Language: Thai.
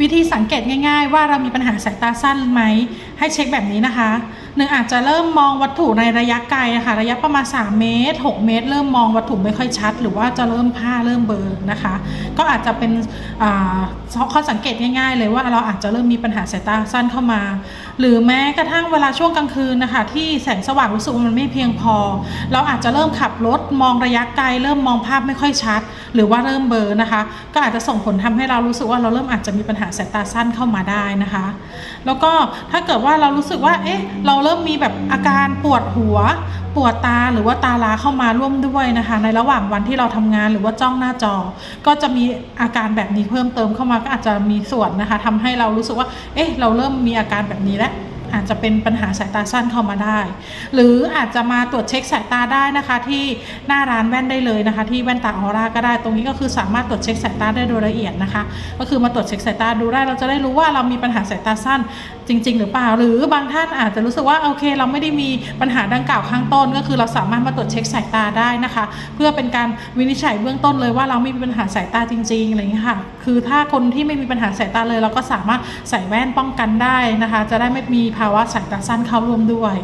วิธีสังเกตง่าย ๆ ว่าเรามีปัญหาสายตาสั้นไหม ให้เช็คแบบนี้นะคะ หนึ่งอาจจะเริ่มมองวัตถุในระยะไกลอะค่ะระยะประมาณ 3 เมตร 6 เมตร เริ่มมองวัตถุไม่ค่อยชัด หรือว่าจะเริ่มผ้าเริ่มเบลอนะคะ ก็อาจจะเป็นข้อสังเกตง่ายๆ เลยว่าเราอาจจะเริ่มมีปัญหาสายตาสั้นเข้ามา หรือแม้กระทั่งเวลาช่วงกลางคืนนะคะที่แสงสว่างรู้สึกมันไม่เพียงพอ เราอาจจะเริ่มขับรถมองระยะไกล เริ่มมองภาพไม่ค่อยชัด หรือว่าเริ่มเบลอนะคะ ก็อาจจะส่งผลทำให้เรารู้สึกว่าเราเริ่มอาจจะมีปัญหาสายตาสั้นเข้ามาได้นะคะ แล้วก็ถ้าเกิดว่าเรารู้สึกว่าเอ๊ะเราเริ่มมีแบบอาการปวดหัว ปวดตาหรือว่าตาล้าเข้ามาร่วมด้วยนะคะ ในระหว่างวันที่เราทำงานหรือว่าจ้องหน้าจอ ก็จะมีอาการแบบนี้เพิ่มเติมเข้ามาก็อาจจะมีส่วนนะคะทำให้เรารู้สึกว่า เอ๊ะ เราเริ่มมีอาการแบบนี้แล้ว อาจจะเป็นปัญหาสายตาสั้นเข้ามาได้ หรืออาจจะมาตรวจเช็คสายตาได้นะคะ ที่หน้าร้านแว่นได้เลยนะคะ ที่แว่นตาออร่าก็ได้ตรงนี้ก็คือสามารถตรวจเช็คสายตาได้โดยละเอียดนะคะ ก็คือมาตรวจเช็คสายตาดูได้เราจะได้รู้ว่าเรามีปัญหาสายตาสั้นจริง ๆ หรือเปล่า หรือบางท่านอาจจะรู้สึกว่าโอเค เราไม่ได้มีปัญหาดังกล่าวข้างต้น ก็คือเราสามารถมาตรวจเช็คสายตาได้นะคะ เพื่อเป็นการวินิจฉัยเบื้องต้นเลยว่าเราไม่มีปัญหาสายตาจริงๆอะไรอย่างเงี้ยค่ะ คือถ้าคนที่ไม่มีปัญหาสายตาเลย เราก็สามารถใส่แว่นป้องกันได้นะคะ จะได้ไม่มีภาวะสายตาสั้นเข้าร่วมด้วย